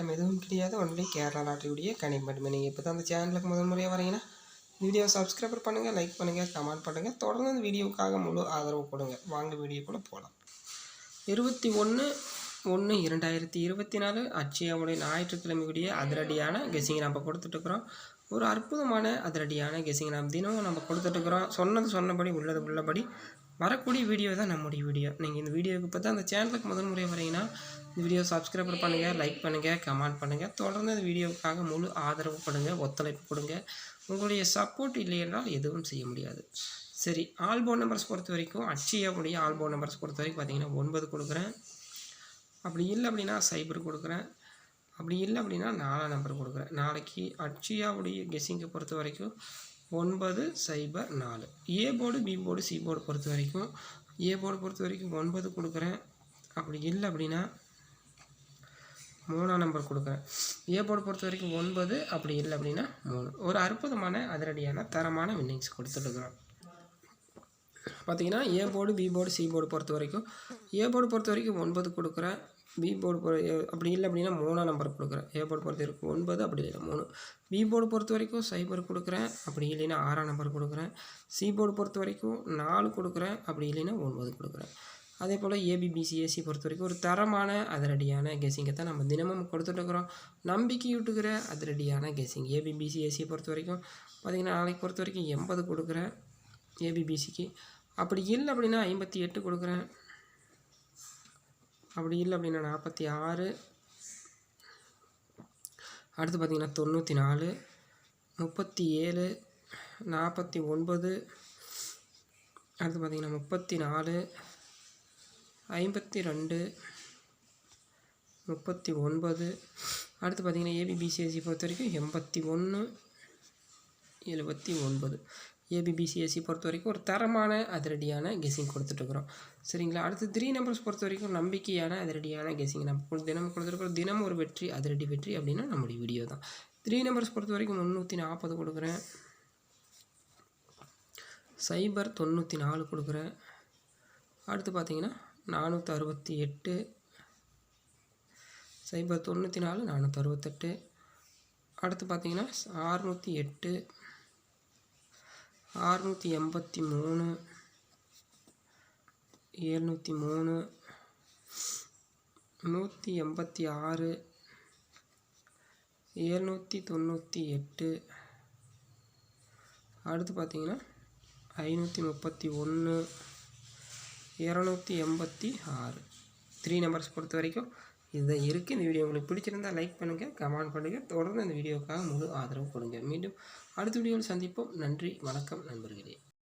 ஆட்டம் எதுவும் கிடையாது. ஒன்லி கேரளா லாட்டரியுடைய கணிப்பு மட்டுமே நீங்கள் இப்போ தான் அந்த சேனலுக்கு முதல் முறையாக வரீங்கன்னா வீடியோ சப்ஸ்கிரைபர் பண்ணுங்கள் லைக் பண்ணுங்கள் கமெண்ட் பண்ணுங்கள் தொடர்ந்து அந்த வீடியோவுக்காக முழு ஆதரவு கொடுங்க. வாங்க கூட போகலாம் இருபத்தி ஒன்று ஒன்று இரண்டாயிரத்தி இருபத்தி நாலு அச்சயாவுடைய ஞாயிற்றுக்கிழமையுடைய அதிரடியான கெஸிங் நம்ம கொடுத்துட்ருக்குறோம் ஒரு அற்புதமான அதிரடியான கெஸிங் நம்ம தினமும் நம்ம கொடுத்துட்ருக்குறோம் சொன்னது சொன்னபடி உள்ளது உள்ளபடி வரக்கூடிய வீடியோ தான் நம்முடைய வீடியோ நீங்கள் இந்த வீடியோவுக்கு பார்த்தா அந்த சேனலுக்கு முதல் முறை வரீங்கன்னா இந்த வீடியோ சப்ஸ்கிரைபர் பண்ணுங்கள் லைக் பண்ணுங்கள் கமெண்ட் பண்ணுங்கள் தொடர்ந்து இந்த வீடியோவுக்காக முழு ஆதரவு கொடுங்க ஒத்துழைப்பு கொடுங்க. உங்களுடைய சப்போர்ட் இல்லையென்றால் எதுவும் செய்ய முடியாது. சரி ஆல்போன் நம்பர்ஸ் பொறுத்த வரைக்கும் அச்சியாவுடைய ஆல்போன் நம்பர்ஸ் பொறுத்த வரைக்கும் பார்த்தீங்கன்னா ஒன்பது கொடுக்குறேன். அப்படி இல்லை அப்படின்னா சைபர் கொடுக்குறேன். அப்படி இல்லை அப்படின்னா நாலாம் நம்பர் கொடுக்குறேன். நாளைக்கு அட்சியாவுடைய கெஸ்ஸிங்கை பொறுத்த வரைக்கும் ஒன்பது சைபர் நாலு. A board B board C board பொறுத்த வரைக்கும். ஏ போர்டு பொறுத்த வரைக்கும் ஒன்பது கொடுக்குறேன். அப்படி இல்லை அப்படின்னா மூணாம் நம்பர் கொடுக்குறேன். ஏ போர்டு பொறுத்த வரைக்கும் ஒன்பது அப்படி இல்லை அப்படின்னா மூணு. ஒரு அற்புதமான அதிரடியான தரமான வின்னிங்ஸ் கொடுத்துட்டுருக்குறோம். பார்த்தீங்கன்னா A board B board C board பொறுத்த வரைக்கும். ஏ போர்டு பொறுத்த வரைக்கும் ஒன்பது கொடுக்குறேன். பி போர்டு பொ அப்படி இல்லை அப்படின்னா மூணாம் நம்பர் கொடுக்குறேன். ஏ போர்டு பொறுத்த வரைக்கும் ஒன்பது அப்படி இல்லை மூணு. பி போர்டு பொறுத்த வரைக்கும் சைபர் கொடுக்குறேன். அப்படி இல்லைன்னா ஆறாம் நம்பர் கொடுக்குறேன். சி போர்டு பொறுத்த வரைக்கும் நாலு கொடுக்குறேன். அப்படி இல்லைன்னா ஒன்பது கொடுக்குறேன். அதே போல் ஏபிபிசிஎஸ்சி பொறுத்த வரைக்கும் ஒரு தரமான அதிரடியான கெஸிங்கை தான் நம்ம தினமும் கொடுத்துட்ருக்குறோம் நம்பிக்கையூட்டுக்கிற அதிரடியான கெஸிங் ஏபிபிசிஎஸ்சி பொறுத்த வரைக்கும் பார்த்திங்கன்னா நாளைக்கு பொறுத்த வரைக்கும் எண்பது கொடுக்குறேன். ஏபிபிசிக்கு அப்படி இல்லை அப்படின்னா ஐம்பத்தி எட்டு கொடுக்குறேன். அப்படி இல்லை அப்படின்னா நாற்பத்தி ஆறு. அடுத்து பார்த்திங்கன்னா தொண்ணூற்றி நாலு முப்பத்தி ஏழு நாற்பத்தி ஒன்பது. அடுத்து பார்த்திங்கன்னா முப்பத்தி நாலு ஐம்பத்தி ரெண்டு முப்பத்தி ஒன்பது. அடுத்து பார்த்திங்கன்னா ஏபிபிசிஎஸ்சி பொறுத்த வரைக்கும் எண்பத்தி ஒன்று எழுபத்தி ஒன்பது. ஏபிபிசிஎஸ்சி பொறுத்த வரைக்கும் ஒரு தரமான அதிரடியான கெஸிங் கொடுத்துட்ருக்குறோம் சரிங்களா? அடுத்து த்ரீ நம்பர்ஸ் பொறுத்த வரைக்கும் நம்பிக்கையான அதிரடியான கெஸிங் நம்ம தினம் கொடுத்துருக்குறோம் தினம் ஒரு வெற்றி அதிரடி வெற்றி அப்படின்னா நம்முடைய வீடியோ தான். த்ரீ நம்பர்ஸ் பொறுத்த வரைக்கும் முந்நூற்றி நாற்பது கொடுக்குறேன். சைபர் தொண்ணூற்றி நாலு கொடுக்குறேன். அடுத்து பார்த்தீங்கன்னா நானூற்றி அறுபத்தி எட்டு. சைபர் தொண்ணூற்றி நாலு நானூற்றி அறுபத்தெட்டு. அடுத்து பார்த்தீங்கன்னா அறுநூற்றி எட்டு. ஆறுநூற்றி எண்பத்தி மூணு ஏழ்நூற்றி மூணு நூற்றி எண்பத்தி ஆறு ஏழ்நூற்றி தொண்ணூற்றி எட்டு அடுத்து பார்த்தீங்கன்னா ஐநூற்றி முப்பத்தி ஒன்று இரநூத்தி எண்பத்தி ஆறு. த்ரீ நம்பர்ஸ் பொறுத்த வரைக்கும் இதுதான் இருக்குது இந்த வீடியோ உங்களுக்கு பிடிச்சிருந்தால் லைக் பண்ணுங்கள் கமெண்ட் பண்ணுங்கள் தொடர்ந்து இந்த வீடியோக்காக முழு ஆதரவு கொடுங்க. மீண்டும் அடுத்த வீடியோவில் சந்திப்போம். நன்றி வணக்கம் நண்பர்களே.